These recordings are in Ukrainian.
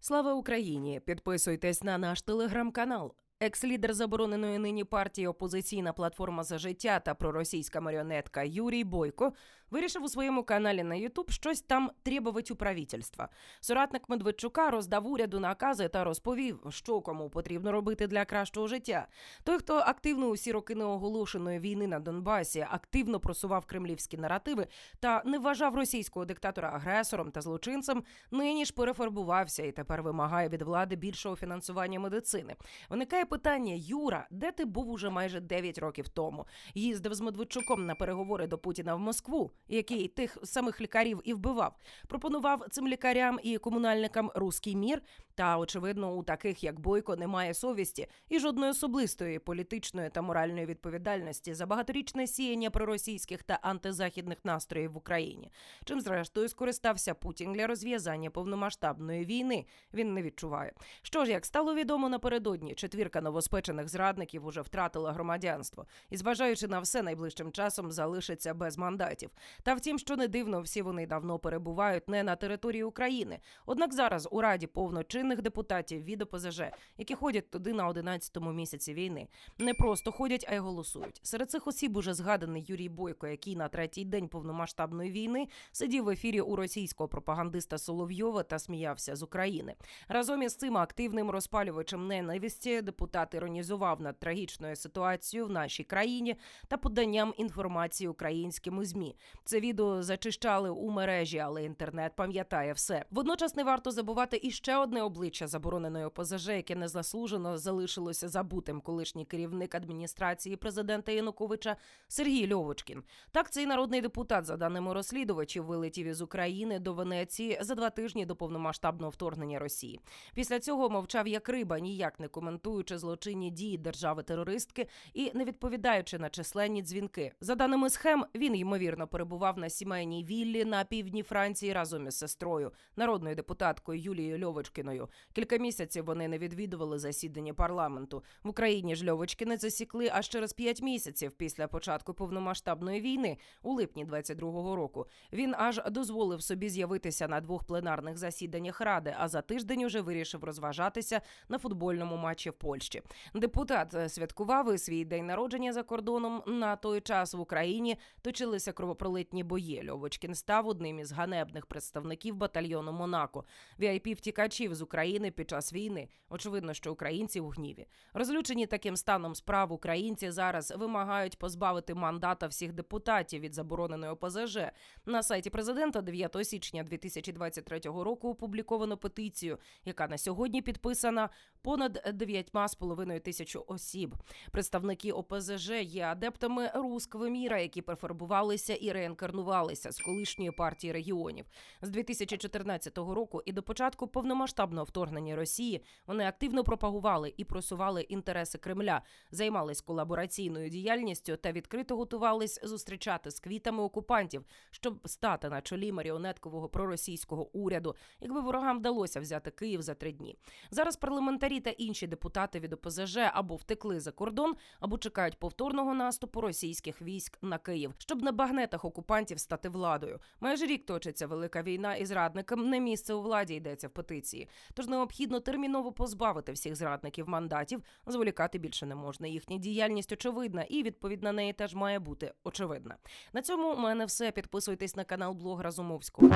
Слава Україні! Підписуйтесь на наш телеграм-канал. Екс-лідер забороненої нині партії Опозиційна платформа за життя та проросійська маріонетка Юрій Бойко вирішив у своєму каналі на Ютуб щось там требувати у правительства. Соратник Медведчука роздав уряду накази та розповів, що кому потрібно робити для кращого життя. Той, хто активно усі роки неоголошеної війни на Донбасі, активно просував кремлівські наративи та не вважав російського диктатора агресором та злочинцем, нині ж перефарбувався і тепер вимагає від влади більшого фінансування медицини. Виникає питання: Юра, де ти був уже майже 9 років тому? Їздив з Медведчуком на переговори до Путіна в Москву, який тих самих лікарів і вбивав. Пропонував цим лікарям і комунальникам руський мір. Та очевидно, у таких як Бойко немає совісті і жодної особистої політичної та моральної відповідальності за багаторічне сіяння проросійських та антизахідних настроїв в Україні. Чим зрештою скористався Путін для розв'язання повномасштабної війни. Він не відчуває. Що ж, як стало відомо напередодні, четвірка новоспечених зрадників уже втратила громадянство і, зважаючи на все, найближчим часом залишиться без мандатів. Та втім, що не дивно, всі вони давно перебувають не на території України. Однак зараз у раді повно чинних депутатів від ОПЗЖ, які ходять туди на 11-му місяці війни. Не просто ходять, а й голосують. Серед цих осіб уже згаданий Юрій Бойко, який на третій день повномасштабної війни сидів в ефірі у російського пропагандиста Соловйова та сміявся з України. Разом із цим активним розпалювачем ненависті депутат іронізував над трагічною ситуацією в нашій країні та поданням інформації українськими змі. Це відео зачищали у мережі, але інтернет пам'ятає все. Водночас не варто забувати і ще одне обличчя забороненої ОПЗЖ, яке незаслужено залишилося забутим колишній керівник адміністрації президента Януковича Сергій Льовочкін. Так, цей народний депутат, за даними розслідувачів, вилетів із України до Венеції за два тижні до повномасштабного вторгнення Росії. Після цього мовчав як риба, ніяк не коментуючи злочинні дії держави-терористки і не відповідаючи на численні дзвінки. За даними схем, він ймовірно перебував на сімейній віллі на півдні Франції разом із сестрою, народною депутаткою Юлією Льовочкіною. Кілька місяців вони не відвідували засідання парламенту. В Україні ж Льовочкіни засікли аж через п'ять місяців після початку повномасштабної війни у липні 22-го року. Він аж дозволив собі з'явитися на двох пленарних засіданнях ради, а за тиждень уже вирішив розважатися на футбольному матчі в Польщі. Депутат е, святкував і свій день народження за кордоном. На той час в Україні точилися кровопролитні бої. Льовочкін став одним із ганебних представників батальйону Монако. vip втікачів з України під час війни. Очевидно, що українці у гніві. Розлючені таким станом справ українці зараз вимагають позбавити мандата всіх депутатів від забороненої ОПЗЖ. На сайті президента 9 січня 2023 року опубліковано петицію, яка на сьогодні підписана понад 9,5 тисяч осіб. Представники ОПЗЖ є адептами руского міра, які перефарбувалися і реінкарнувалися з колишньої партії регіонів. З 2014 року і до початку повномасштабного вторгнення Росії вони активно пропагували і просували інтереси Кремля, займались колабораційною діяльністю та відкрито готувались зустрічати з квітами окупантів, щоб стати на чолі маріонеткового проросійського уряду, якби ворогам вдалося взяти Київ за три дні. Зараз парламентарі та інші депутати від ОПЗЖ або втекли за кордон, або чекають повторного наступу російських військ на Київ, щоб на багнетах окупантів стати владою. Майже рік точиться велика війна і зрадникам не місце у владі йдеться в петиції. Тож необхідно терміново позбавити всіх зрадників мандатів. Зволікати більше не можна. Їхня діяльність очевидна, і відповідь на неї теж має бути очевидна. На цьому у мене все. Підписуйтесь на канал блог Разумовського.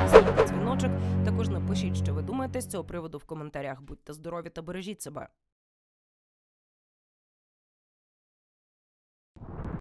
Дзвіночок. Також напишіть, що ви думаєте з цього приводу в коментарях. Будьте здорові та бережіть себе.